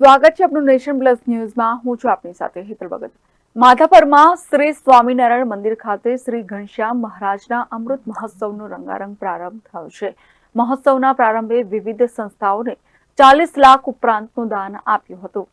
સ્વાગત છે આપનું નેશન પ્લસ ન્યૂઝમાં. હું છું આપની સાથે હેતલ ભગત. માધાપરમાં શ્રી સ્વામિનારાયણ મંદિર ખાતે શ્રી ઘનશ્યામ મહારાજના અમૃત મહોત્સવનો રંગારંગ પ્રારંભ થયો છે. મહોત્સવના પ્રારંભે વિવિધ સંસ્થાઓને ચાલીસ લાખ ઉપરાંતનું દાન આપ્યું હતું.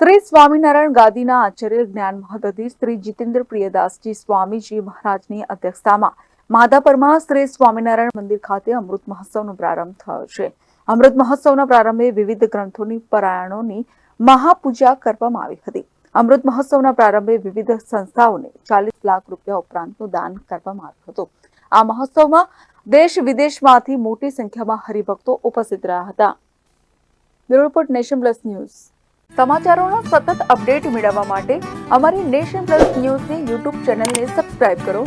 શ્રી સ્વામિનારાયણ ગાદીના આચાર્ય જ્ઞાન મહદધી શ્રી જીતેન્દ્ર પ્રિયદાસજી સ્વામીજી મહારાજની અધ્યક્ષતામાં માધાપરમાં શ્રી સ્વામિનારાયણ મંદિર ખાતે અમૃત મહોત્સવનો પ્રારંભ થયો છે. અમૃત મહોત્સવના પ્રારંભે વિવિધ ગ્રંથોની પરાયણોની મહાપૂજા કરવામાં આવી હતી. અમૃત મહોત્સવના પ્રારંભે વિવિધ સંસ્થાઓને ચાલીસ લાખ રૂપિયા ઉપરાંતનું દાન કરવામાં આવ્યું હતું. આ મહોત્સવમાં દેશ વિદેશમાંથી મોટી સંખ્યામાં હરિભક્તો ઉપસ્થિત રહ્યા હતા. Bureau report Nation plus news. સમાચારોના સતત અપડેટ મેળવવા માટે અમારી નેશન પ્લસ ન્યૂઝની યુટ્યુબ ચેનલને સબસ્ક્રાઇબ કરો.